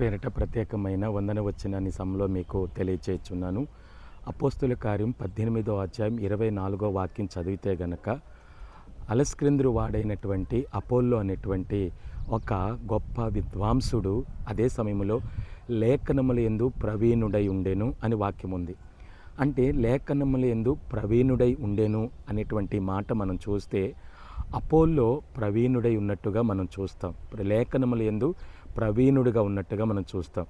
పేరిట ప్రత్యేకమైన వందన వచ్చిన సమలో మీకు తెలియచేస్తున్నాను. అపోస్తుల కార్యం పద్దెనిమిదో అధ్యాయం ఇరవై నాలుగో వాక్యం చదివితే గనక అలస్క్రింద్రు వాడైనటువంటి అపోల్లో అనేటువంటి ఒక గొప్ప విద్వాంసుడు అదే సమయంలో లేఖనముల ఎందు ప్రవీణుడై ఉండెను అని వాక్యం ఉంది. అంటే లేఖనముల ఎందు ప్రవీణుడై ఉండెను అనేటువంటి మాట మనం చూస్తే అపోల్లో ప్రవీణుడై ఉన్నట్టుగా మనం చూస్తాం. లేఖనముల ఎందు ప్రవీణుడిగా ఉన్నట్టుగా మనం చూస్తాం.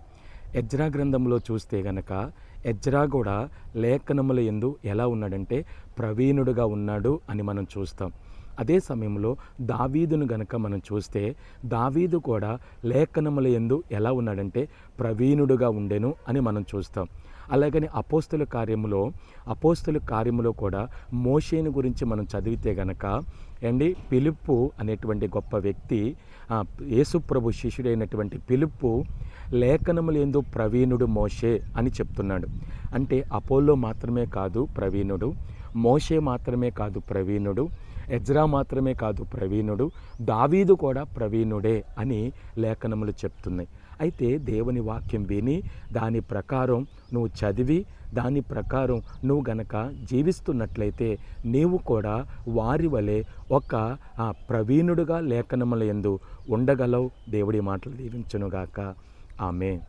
ఎజ్రా గ్రంథంలో చూస్తే గనక ఎజ్రా కూడా లేఖనముల ఎందు ఎలా ఉన్నాడంటే ప్రవీణుడుగా ఉన్నాడు అని మనం చూస్తాం. అదే సమయంలో దావీదును గనక మనం చూస్తే దావీదు కూడా లేఖనముల ఎందు ఎలా ఉన్నాడంటే ప్రవీణుడుగా ఉండెను అని మనం చూస్తాం. అలాగని అపోస్తుల కార్యములో అపోస్తుల కార్యములో కూడా మోషేను గురించి మనం చదివితే గనక అండి పిలుపు అనేటువంటి గొప్ప వ్యక్తి యేసుప్రభు శిష్యుడైనటువంటి పిలుపు లేఖనములు ప్రవీణుడు మోషే అని చెప్తున్నాడు. అంటే అపోలో మాత్రమే కాదు ప్రవీణుడు మోషే మాత్రమే కాదు ప్రవీణుడు ఎజ్రా మాత్రమే కాదు ప్రవీణుడు దావీదు కూడా ప్రవీణుడే అని లేఖనములు చెప్తున్నాయి. అయితే దేవుని వాక్యం విని దాని ప్రకారం నువ్వు చదివి దాని ప్రకారం నువ్వు గనక జీవిస్తున్నట్లయితే నీవు కూడా వారి వలె ఒక ప్రవీణుడుగా లేఖనముల ఎందు ఉండగలవు. దేవుడి మాటలు దీవించునుగాక. ఆమె